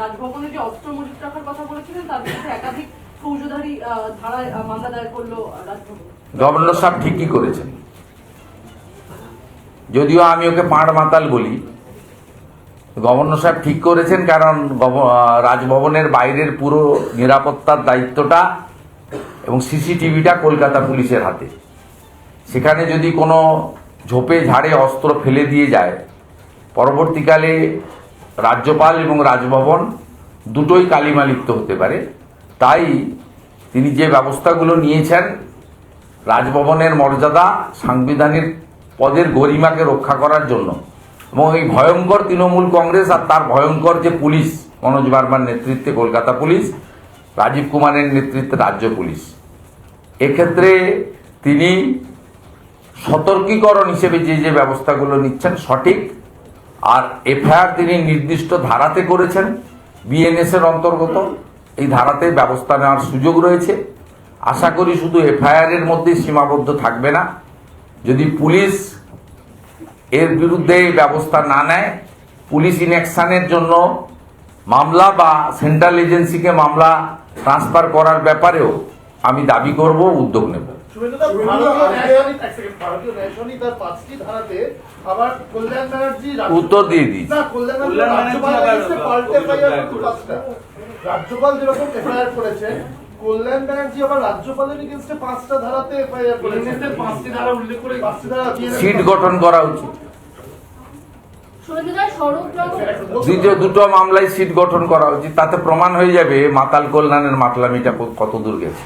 রাজভবনে যে অস্ত্র মজুত রাখার কথা বলেছিলেন, তার বিরুদ্ধে একাধিক ফৌজদারি ধারায় মামলা দায়ের করল রাজভবন। গভর্নর সাহেব ঠিকই করেছেন। যদিও আমি ওকে পাঁড় মাতাল বলি, গভর্নর সাহেব ঠিক করেছেন, কারণ রাজভবনের বাইরের পুরো নিরাপত্তার দায়িত্বটা এবং সিসিটিভিটা কলকাতা পুলিশের হাতে। সেখানে যদি কোনো ঝোপে ঝাড়ে অস্ত্র ফেলে দিয়ে যায়, পরবর্তীকালে রাজ্যপাল এবং রাজভবন দুটোই কালিমালিপ্ত হতে পারে। তাই তিনি যে ব্যবস্থাগুলো নিয়েছেন, রাজভবনের মর্যাদা, সাংবিধানিক পদের গরিমাকে রক্ষা করার জন্য, এবং এই ভয়ঙ্কর তৃণমূল কংগ্রেস আর তার ভয়ঙ্কর যে পুলিশ, মনোজ বার্মার নেতৃত্বে কলকাতা পুলিশ, রাজীব কুমারের নেতৃত্বে রাজ্য পুলিশ। এক্ষেত্রে তিনি সতর্কীকরণ হিসেবে যে যে ব্যবস্থাগুলো নিচ্ছেন সঠিক আর এফআইআর তিনি নির্দিষ্ট ধারাতে করেছেন বিএনএস এর অন্তর্গত। এই ধারাতে ব্যবস্থা নেওয়ার সুযোগ রয়েছে। আশা করি শুধু এফআইআর এর মধ্যেই সীমাবদ্ধ থাকবে না। যদি পুলিশ এর বিরুদ্ধে ব্যবস্থা না নেয়, পুলিশ ইনঅ্যাকশনের জন্য মামলা বা সেন্ট্রাল এজেন্সিকে মামলা ট্রান্সফার করার ব্যাপারেও আমি দাবি করব, উদ্যোগ নেব। উত্তর দিয়ে দিই রাজ্যপাল যেরকম এফআইআর করেছে কল্যাণ ব্যানার্জি আবার রাজ্যপালের এগেনস্টে পাঁচটা ধারাতে এফআইআর করেছে। পাঁচটি ধারা উল্লেখ করে পাঁচটি ধারা সিট গঠন করা উচিত। দ্বিতীয় দুটো মামলায় সিট গঠন করা উচিত তাতে প্রমাণ হয়ে যাবে মাতাল কল্যাণের মাতলামিটা কত দূর গেছে।